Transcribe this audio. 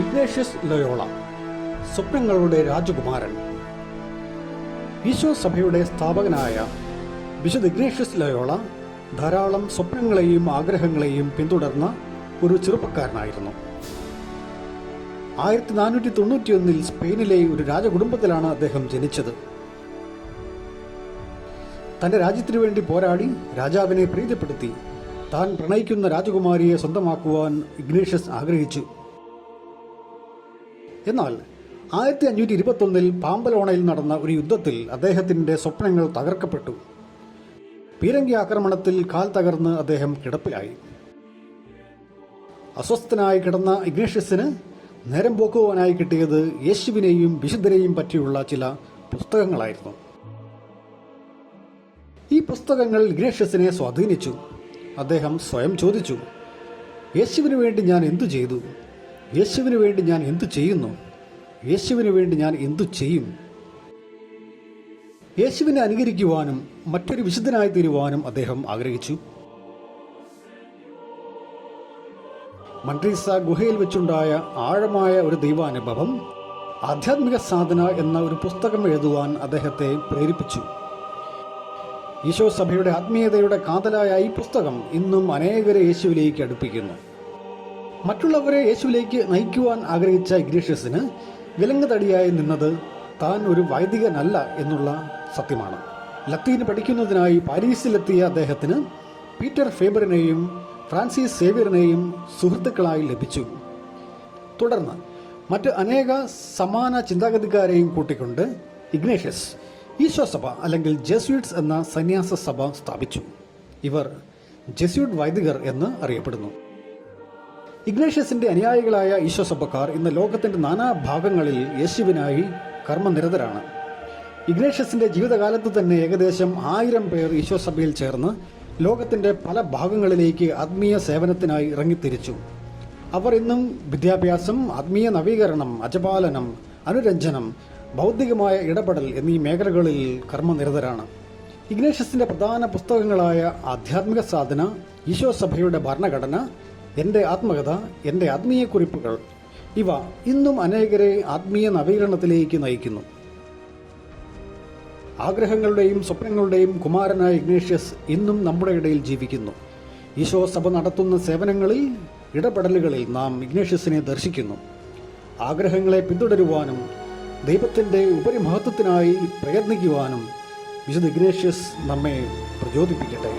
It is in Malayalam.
ഇഗ്നേഷ്യസ് ലയോള സ്വപ്നങ്ങളുടെ രാജകുമാരൻ. ഈശോ സഭയുടെ സ്ഥാപകനായ വിശുദ്ധ ഇഗ്നേഷ്യസ് ലയോള ധാരാളം സ്വപ്നങ്ങളെയും ആഗ്രഹങ്ങളെയും പിന്തുടർന്ന ഒരു ചെറുപ്പക്കാരനായിരുന്നു. ആയിരത്തി നാനൂറ്റി തൊണ്ണൂറ്റിയൊന്നിൽ സ്പെയിനിലെ ഒരു രാജകുടുംബത്തിലാണ് അദ്ദേഹം ജനിച്ചത്. തന്റെ രാജ്യത്തിനു വേണ്ടി പോരാടി രാജാവിനെ പ്രീതിപ്പെടുത്തി താൻ പ്രണയിക്കുന്ന രാജകുമാരിയെ സ്വന്തമാക്കുവാൻ ഇഗ്നേഷ്യസ് ആഗ്രഹിച്ചു. എന്നാൽ ആയിരത്തി അഞ്ഞൂറ്റി ഇരുപത്തൊന്നിൽ പാമ്പലോണയിൽ നടന്ന ഒരു യുദ്ധത്തിൽ അദ്ദേഹത്തിന്റെ സ്വപ്നങ്ങൾ തകർക്കപ്പെട്ടു. പീരങ്കി ആക്രമണത്തിൽ കാൽ തകർന്ന് അദ്ദേഹം കിടപ്പിലായി. അസ്വസ്ഥനായി കിടന്ന ഇഗ്നേഷ്യസിന് നേരം പോക്കുവാനായി കിട്ടിയത് യേശുവിനെയും വിശുദ്ധരെയും പറ്റിയുള്ള ചില പുസ്തകങ്ങളായിരുന്നു. ഈ പുസ്തകങ്ങൾ ഇഗ്നേഷ്യസിനെ സ്വാധീനിച്ചു. അദ്ദേഹം സ്വയം ചോദിച്ചു യേശുവിന് വേണ്ടി ഞാൻ എന്തു ചെയ്തു? യേശുവിന് വേണ്ടി ഞാൻ എന്തു ചെയ്യുന്നു? യേശുവിന് വേണ്ടി ഞാൻ എന്തു ചെയ്യും? യേശുവിനെ അനുകരിക്കുവാനും മറ്റൊരു വിശുദ്ധനായി തീരുവാനും അദ്ദേഹം ആഗ്രഹിച്ചു. മൺട്രീസ ഗുഹയിൽ വെച്ചുണ്ടായ ആഴമായ ഒരു ദൈവാനുഭവം ആധ്യാത്മിക സാധന എന്ന ഒരു പുസ്തകം എഴുതുവാൻ അദ്ദേഹത്തെ പ്രേരിപ്പിച്ചു. ഈശോ സഭയുടെ ആത്മീയതയുടെ കാതലായ ഈ പുസ്തകം ഇന്നും അനേകരെ യേശുവിലേക്ക് അടുപ്പിക്കുന്നു. മറ്റുള്ളവരെ യേശുവിലേക്ക് നയിക്കുവാൻ ആഗ്രഹിച്ച ഇഗ്നേഷ്യസിന് വിലങ്ങുതടിയായി നിന്നത് താൻ ഒരു വൈദികനല്ല എന്നുള്ള സത്യമാണ്. ലത്തീൻ പഠിക്കുന്നതിനായി പാരീസിലെത്തിയ അദ്ദേഹത്തിന് പീറ്റർ ഫേബറിനെയും ഫ്രാൻസിസ് സേവിയറിനെയും സുഹൃത്തുക്കളായി ലഭിച്ചു. തുടർന്ന് മറ്റ് അനേക സമാന ചിന്താഗതിക്കാരെയും കൂട്ടിക്കൊണ്ട് ഇഗ്നേഷ്യസ് ഈശോ സഭ അല്ലെങ്കിൽ ജെസ്യൂട്ട്സ് എന്ന സന്യാസ സഭ സ്ഥാപിച്ചു. ഇവർ ജെസ്യൂട്ട് വൈദികർ എന്ന് അറിയപ്പെടുന്നു. ഇഗ്നേഷ്യസിന്റെ അനുയായികളായ ഈശോ സഭക്കാർ ഇന്ന് ലോകത്തിന്റെ നാനാ ഭാഗങ്ങളിൽ യേശുവിനായി കർമ്മനിരതരാണ്. ഇഗ്നേഷ്യസിന്റെ ജീവിതകാലത്ത് തന്നെ ഏകദേശം ആയിരം പേർ ഈശോ സഭയിൽ ചേർന്ന് ലോകത്തിന്റെ പല ഭാഗങ്ങളിലേക്ക് ആത്മീയ സേവനത്തിനായി ഇറങ്ങിത്തിരിച്ചു. അവർ ഇന്നും വിദ്യാഭ്യാസം ആത്മീയ നവീകരണം അജപാലനം അനുരഞ്ജനം ബൗദ്ധികമായ ഇടപെടൽ എന്നീ മേഖലകളിൽ കർമ്മനിരതരാണ്. ഇഗ്നേഷ്യസിന്റെ പ്രധാന പുസ്തകങ്ങളായ ആധ്യാത്മിക സാധന ഈശോ സഭയുടെ ഭരണഘടന എന്റെ ആത്മകഥ എന്റെ ആത്മീയ കുറിപ്പുകൾ ഇവ ഇന്നും അനേകരെ ആത്മീയ നവീകരണത്തിലേക്ക് നയിക്കുന്നു. ആഗ്രഹങ്ങളുടെയും സ്വപ്നങ്ങളുടെയും കുമാരനായ ഇഗ്നേഷ്യസ് ഇന്നും നമ്മുടെ ഇടയിൽ ജീവിക്കുന്നു. ഈശോ സഭ നടത്തുന്ന സേവനങ്ങളിൽ ഇടപെടലുകളിൽ നാം ഇഗ്നേഷ്യസിനെ ദർശിക്കുന്നു. ആഗ്രഹങ്ങളെ പിന്തുടരുവാനും ദൈവത്തിന്റെ ഉപരിമഹത്വത്തിനായി പ്രയത്നിക്കുവാനും വിശുദ്ധ ഇഗ്നേഷ്യസ് നമ്മെ പ്രചോദിപ്പിക്കട്ടെ.